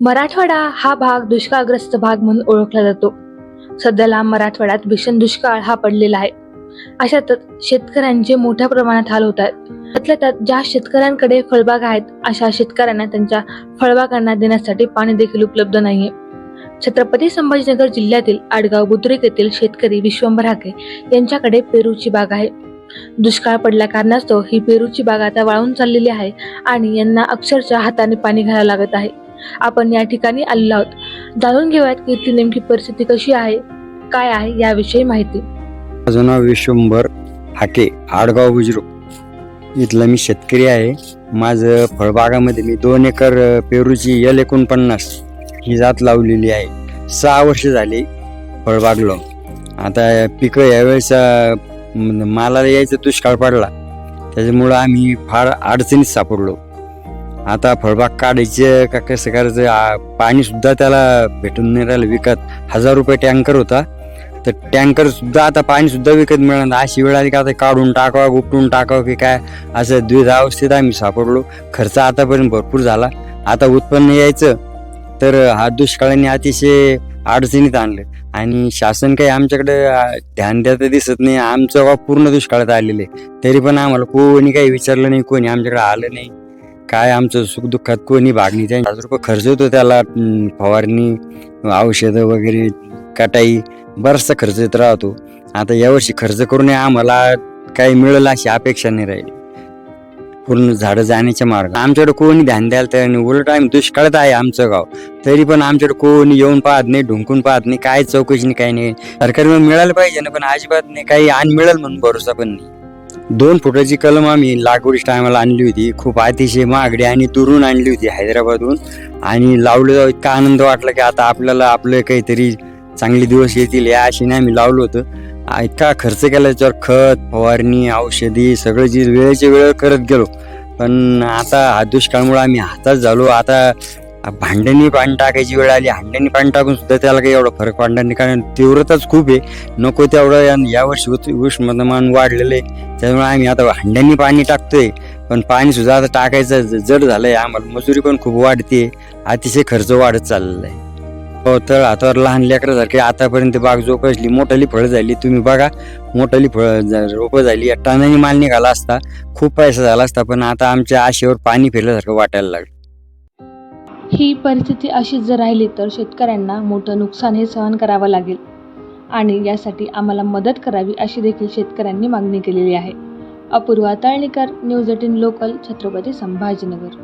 मराठवाडा हा भाग दुष्काळग्रस्त भाग म्हणून ओळखला जातो. सध्याला मराठवाड्यात भीषण दुष्काळ हा पडलेला आहे. अशातच शेतकऱ्यांचे मोठ्या प्रमाणात हाल होत आहेत. त्यातल्या त्यात ज्या शेतकऱ्यांकडे फळबाग आहेत अशा शेतकऱ्यांना त्यांच्या फळबागांना देण्यासाठी पाणी देखील उपलब्ध नाहीये. छत्रपती संभाजीनगर जिल्ह्यातील आडगाव बुद्रुक येथील शेतकरी विश्वंभर हाके यांच्याकडे पेरूची बाग आहे. दुष्काळ पडल्या कारणास्तव ही पेरूची बाग आता वाळून चाललेली आहे आणि यांना अक्षरशः हाताने पाणी घालावं लागत आहे. आपण या ठिकाणी आलेलो आहोत. जाणून घेऊयात की इथली नेमकी परिस्थिती कशी आहे काय आहे याविषयी माहिती. माझं नाव विश्वंभर हाके आडगाव बुजुर्ग इथला मी शेतकरी आहे. माझं फळबागामध्ये मी दोन एकर पेरूची यल एकोणपन्नास ही जात लावलेली आहे. सहा वर्ष झाली फळबाग लावून. आता पिकं यावेळेस मालाला यायचा दुष्काळ पडला. त्याच्यामुळं आम्ही फार अडचणीत सापडलो. आता फळबाग काढायचं का कसं करायचं? पाणी पाणीसुद्धा त्याला भेटून नाही राहिलं विकत. हजार रुपये टँकर होता. तर टँकर सुद्धा आता पाणी सुद्धा विकत मिळणार अशी वेळ आली का आता काढून टाकावा गुपटून टाकावं की काय? असं द्विधा अवस्थेत आम्ही सापडलो. खर्च आतापर्यंत भरपूर झाला. आता उत्पन्न यायचं. तर हा दुष्काळाने अतिशय अडचणीत आणलं. आणि शासन काही आमच्याकडे ध्यान द्यायचं दिसत नाही. आमचं गाव पूर्ण दुष्काळात आलेलं आहे. तरी पण आम्हाला कोणी काही विचारलं नाही कोणी आमच्याकडे आलं नाही. काय आमचं सुखदुःखात कोणी भागणी त्या हजार रुपये खर्च होतो त्याला फवारणी औषधं वगैरे कटाई बराचसा खर्च येत राहतो. आता यावर्षी खर्च करून आम्हाला काही मिळेल अशी अपेक्षा नाही राहिली. पूर्ण झाडं जाण्याच्या मार्ग आमच्याकडे कोणी ध्यान द्यायला तयार नाही. उलट आम्ही दुष्काळात आहे आमचं गाव. तरी पण आमच्याकडे कोणी येऊन पाहत नाही ढुंकून पाहत नाही काय चौकशी नाही काही नाही. सरकारी मिळालं पाहिजे ना पण अजिबात नाही. काही आणि मिळेल म्हणून भरोसा पण नाही. दोन फुटाची कलम आम्ही लागवडीच्या टायमाला आणली होती. खूप अतिशय महागडी आणि दुरून आणली होती हैदराबादहून. आणि लावलं जाऊ इतका आनंद वाटला की आता आपल्याला आपलं काहीतरी चांगले दिवस येतील या आशेने आम्ही लावलं होतं. इतका खर्च केला त्याच्यावर खत फवारणी औषधी सगळं जे वेळेच्या वेळ करत गेलो. पण आता हा दुष्काळमुळे आम्ही हातात झालो. आता भांड्यानी पाणी टाकायची वेळ आली हांड्यानी पाणी टाकून सुद्धा त्याला काही एवढा फरक पडणार नाही. कारण तीव्रताच खूप आहे. नको तेवढं या- यावर्षी उत- उष्णतामान वाढलेलं आहे. त्यामुळे आम्ही आता हांड्यानी पाणी टाकतोय. पण पाणी सुद्धा आता टाकायचं ज- जड झालंय. आम्हाला मजुरी पण खूप वाढते अतिशय खर्च वाढत चाललेला आहे. हो तर हातावर लहान लेकरासारखे आतापर्यंत बाग जोपासली मोठाली फळं झाली. तुम्ही बघा मोठाली फळं रोपं झाली. टनानी माल निघाला असता खूप पैसा झाला असता. पण आता आमच्या आशेवर पाणी फिरल्यासारखं वाटायला लागलं. ही परिस्थिती अशीच जर राहिली तर शेतकऱ्यांना मोठं नुकसान हे सहन करावं लागेल. आणि यासाठी आम्हाला मदत करावी अशी देखील शेतकऱ्यांनी मागणी केलेली आहे. Apurva Talnikar news eighteen local Chhatrapati Sambhajinagar.